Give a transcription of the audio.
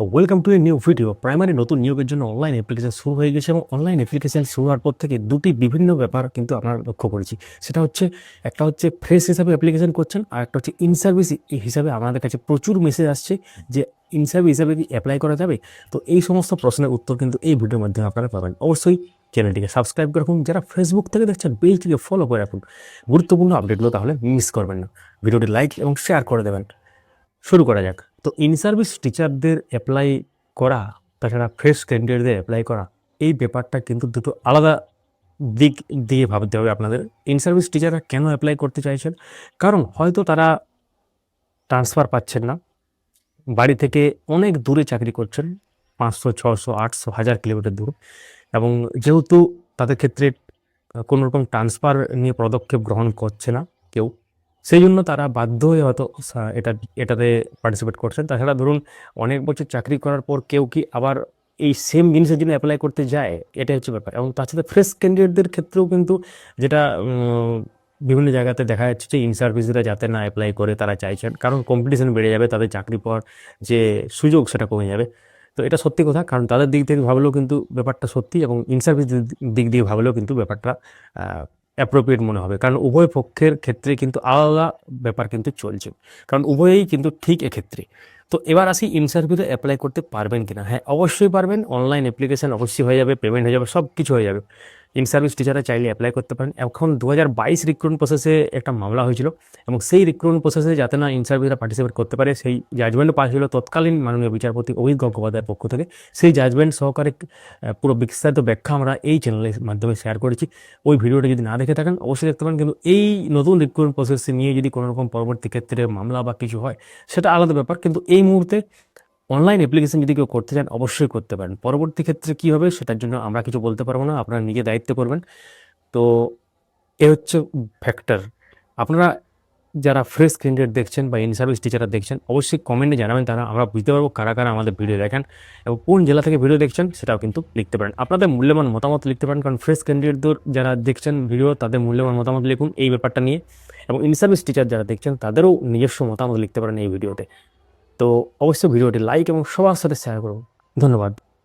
Welcome to a new video primary নতুন নিয়োগের জন্য অনলাইন অ্যাপ্লিকেশন শুরু হয়ে গেছে এবং অনলাইন অ্যাপ্লিকেশন শুরু হওয়ার পর থেকে দুটি বিভিন্ন ব্যাপার কিন্তু আমরা লক্ষ্য করেছি। সেটা হচ্ছে, একটা হচ্ছে ফ্রেশ হিসাবে অ্যাপ্লিকেশন করছেন আর একটা হচ্ছে ইন সার্ভিস হিসাবে আমাদের কাছে প্রচুর মেসেজ আসছে যে ইন সার্ভিস হিসাবে কি অ্যাপ্লাই করা যাবে? তো এই সমস্ত প্রশ্নের উত্তর কিন্তু এই ভিডিওর মাধ্যমে আপনারা পাবেন। অবশ্যই চ্যানেলটিকে সাবস্ক্রাইব করে রাখুন। যারা ফেসবুক থেকে দেখছেন পেজটিকে ফলো করে রাখুন। গুরুত্বপূর্ণ আপডেটগুলো তাহলে মিস করবেন না। ভিডিওটি লাইক এবং শেয়ার করে দেবেন। শুরু করা যাক। তো ইন সার্ভিস টিচারদের অ্যাপ্লাই করা, তাছাড়া ফ্রেশ ক্যান্ডিডেটদের অ্যাপ্লাই করা, এই ব্যাপারটা কিন্তু দুটো আলাদা দিক দিয়ে ভাবতে হবে আপনাদের। ইন সার্ভিস টিচাররা কেন অ্যাপ্লাই করতে চাইছেন? কারণ হয়তো তারা ট্রান্সফার পাচ্ছেন না। বাড়ি থেকে অনেক দূরে চাকরি করছেন, পাঁচশো, ছশো, আটশো, হাজার কিলোমিটার দূর। এবং যেহেতু তাদের ক্ষেত্রে কোনো রকম ট্রান্সফার নিয়ে পদক্ষেপ গ্রহণ করছে না কেউ সেই জন্য তারা বাধ্য হয়ে হয়তো সা- এটা, এটাতে পার্টিসিপেট করছেন। তাছাড়া ধরুন, অনেক বছর চাকরি করার পর কেউ কি আবার এই সেম জিনিসের জন্য অ্যাপ্লাই করতে যায়? এটাই হচ্ছে ব্যাপার। এবং সাথে ফ্রেশ ক্যান্ডিডেটদের ক্ষেত্রেও কিন্তু যেটা বিভিন্ন জায়গাতে দেখা যাচ্ছে যে ইন সার্ভিসরা যাতে না অ্যাপ্লাই করে, তারা চাইছেন। কারণ কম্পিটিশন বেড়ে যাবে, তাদের চাকরি পাওয়ার যে সুযোগ, সেটা কমে যাবে। তো এটা সত্যি কথা, কারণ তাদের দিক থেকে ভাবলেও কিন্তু ব্যাপারটা সত্যি এবং ইন সার্ভিস দিক দিয়ে ভাবলেও কিন্তু ব্যাপারটা অ্যাপ্রোপ্রিয়েট মনে হবে। কারণ উভয় পক্ষের ক্ষেত্রে কিন্তু আলাদা ব্যাপার কিন্তু চলছে। কারণ উভয়েই কিন্তু ঠিক এক্ষেত্রে। তো এবার আসি ইনসার্ভিউতে অ্যাপ্লাই করতে পারবেন কিনা? হ্যাঁ অবশ্যই পারবেন। অনলাইন অ্যাপ্লিকেশান অবশ্যই হয়ে যাবে পেমেন্ট হয়ে যাবে সব কিছু হয়ে যাবে। ইন সার্ভিস টিচাররা চাইলে অ্যাপ্লাই করতে পারেন। এখন দু হাজার বাইশ রিক্রুটমেন্ট প্রসেসে একটা মামলা হয়েছিল এবং সেই রিক্রুটমেন্ট প্রসেসে যাতে না ইন সার্ভিসরা পার্টিসিপেট করতে পারে, সেই জাজমেন্টও পাস হলো তৎকালীন মাননীয় বিচারপতি অভিত গঙ্গোপাধ্যায়ের পক্ষ থেকে। সেই জাজমেন্ট সহকারে পুরো বিস্তারিত ব্যাখ্যা আমরা এই চ্যানেলের মাধ্যমে শেয়ার করেছি। ওই ভিডিওটা যদি না দেখে থাকেন, অবশ্যই দেখতে পারেন। কিন্তু এই নতুন রিক্রুটমেন্ট প্রসেস নিয়ে যদি কোনো রকম পরবর্তী ক্ষেত্রে মামলা বা কিছু হয়, সেটা আলাদা ব্যাপার। কিন্তু এই মুহূর্তে অনলাইন অ্যাপ্লিকেশন যদি কেউ করতে চান, অবশ্যই করতে পারেন। পরবর্তী ক্ষেত্রে কী হবে সেটার জন্য আমরা কিছু বলতে পারব না, আপনারা নিজে দায়িত্ব করবেন। তো এ হচ্ছে ফ্যাক্টর আপনারা যারা ফ্রেশ ক্যান্ডিডেট দেখছেন বা ইন সার্ভিস টিচাররা দেখছেন, অবশ্যই কমেন্টে জানাবেন তারা, আমরা বুঝতে পারব কারা কারা আমাদের ভিডিও দেখেন এবং কোন জেলা থেকে ভিডিও দেখছেন সেটাও কিন্তু লিখতে পারেন। আপনাদের মূল্যবান মতামত লিখতে পারেন, কারণ ফ্রেশ ক্যান্ডিডেটদের যারা দেখছেন ভিডিও তাদের মূল্যবান মতামত লিখুন এই ব্যাপারটা নিয়ে এবং ইন সার্ভিস টিচার যারা দেখছেন, তাদেরও নিজস্ব মতামত লিখতে পারেন এই ভিডিওতে তো অবশ্যই ভিডিওটি লাইক এবং সবার সাথে শেয়ার করুন। ধন্যবাদ।